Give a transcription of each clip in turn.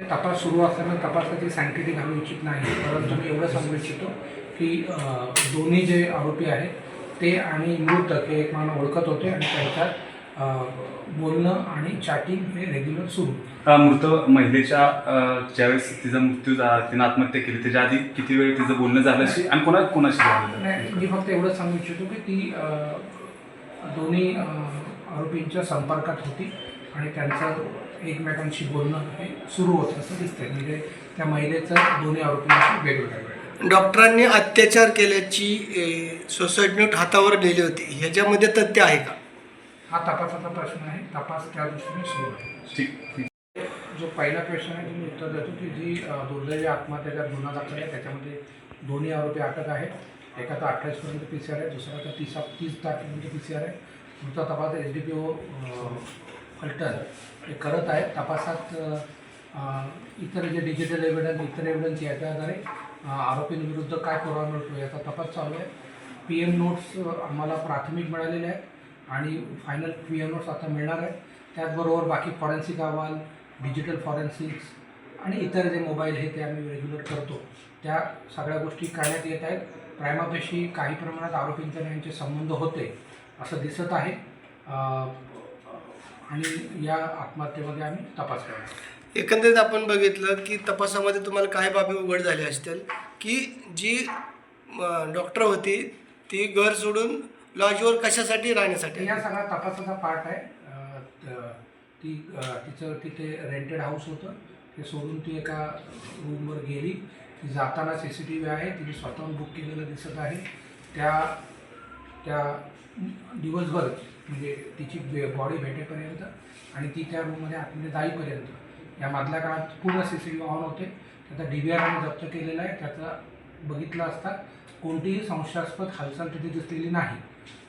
तपास सुरू असताना तपासाची सँक्टिटी घालू इच्छित नाही. परंतु मी एवढं सांगू इच्छितो की दोन्ही जे आरोपी आहेत ते आणि मृतक हे एकमेकांना ओळखत होते आणि त्यांच्यात बोलणं आणि चॅटिंग हे रेग्युलर सुरू. मृत महिलेच्या ज्यावेळेस तिचा मृत्यू झाला तिनं आत्महत्या केली त्याच्या आधी किती वेळ तिचं बोलणं झालं आणि कोणा कोणाशी झालं? नाही मी फक्त एवढंच सांगू इच्छितो की ती दोन्ही आरोपींच्या संपर्कात होती. आणि त्यांचं एकमेकांशी बोलणं हे सुरू होतं असं दिसतंय. म्हणजे त्या महिलेचं दोन्ही आरोपींशी वेगवेगळ्या वेळ डॉक्टरांनी अत्याचार केल्याची सोसायटी नोट हातावर लिहिली होती. ह्याच्यामध्ये तथ्य आहे का? हा तपासाचा प्रश्न आहे. तपास त्या दृष्टीने सुरू आहे. जो पहिला क्वेश्चन आहे मी उत्तर देतो की जी दुर्दैवी आत्महत्याचा गुन्हा दाखल आहे त्याच्यामध्ये दोन्ही आरोपी अटक आहेत. एकाचा अठ्ठावीसपर्यंत पी सी आर आहे दुसऱ्याचा तीस तीस तारखेपर्यंत पी सी आर आहे. पुढचा तपास एच डी पी ओ फल्टर हे करत आहेत. तपासात इतर जे डिजिटल एव्हिडन्स इतर एव्हिडन्स याच्या आधारे आरोपींविरुद्ध काय पुरावा मिळतो याचा तपास चालू आहे. पी एम नोट्स आम्हाला प्राथमिक मिळालेले आहेत आणि फायनल पी एम नोट्स आता मिळणार आहेत. त्याचबरोबर बाकी फॉरेन्सिक अहवाल डिजिटल फॉरेन्सिक्स आणि इतर जे मोबाईल हे ते आम्ही रेग्युलर करतो. त्या सगळ्या गोष्टी करण्यात येत आहेत. प्रायमापेशी काही प्रमाणात आरोपींच्या यांचे संबंध होते असं दिसत आहे. आणि या आत्महत्येमध्ये आम्ही तपास करणार एकंदरीत आपण बघितलं की तपासामध्ये तुम्हाला काय बाबी उघड झाल्या असतील? की जी डॉक्टर होती ती घर सोडून लॉजवर कशासाठी राहण्यासाठी या सगळा तपासाचा पार्ट आहे. अं, त- अं, तिचं तिथे रेंटेड हाऊस होतं. ते सोडून ती एका रूमवर गेली. ती जाताना सी सी टी व्ही आहे. तिने स्वतःहून बुक केलेलं दिसत आहे. त्या त्या दिवसभर म्हणजे तिची बॉडी भेटेपर्यंत आणि ती त्या रूममध्ये आतमध्ये जाईपर्यंत. या मधल्या काळात पूर्ण C C T V on होते. त्याचा डी व्ही आर आम्ही जप्त केलेला आहे. त्याचा बघितलं असता कोणतीही संशयास्पद हालचाल तिथे दिसलेली नाही.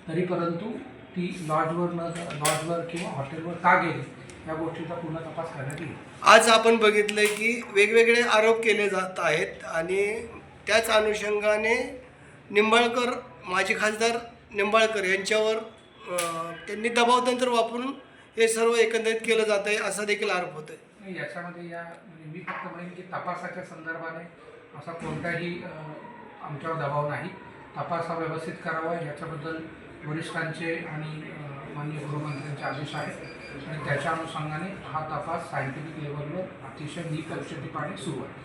तरी परंतु ती लॉजवर न लॉजवर किंवा हॉटेलवर का गेली या गोष्टीचा पूर्ण तपास करण्यात येईल. आज आपण बघितलं की वेगवेगळे आरोप केले जात आहेत आणि त्याच अनुषंगाने निंबाळकर माजी खासदार निंबाळकर यांच्यावर त्यांनी दबावतंत्र वापरून हे सर्व एकंदरीत केलं जात आहे असा देखील आरोप होत आहे. याच्यामध्ये या म्हणजे मी फक्त म्हणेन की तपासाच्या संदर्भाने असा कोणताही आमच्यावर दबाव नाही. तपास हा व्यवस्थित करावा याच्याबद्दल वरिष्ठांचे आणि माननीय गृहमंत्र्यांचे आदेश आहेत. आणि त्याच्या अनुषंगाने हा तपास सायंटिफिक लेवलवर अतिशय निपक्षपातीपणे सुरू आहे.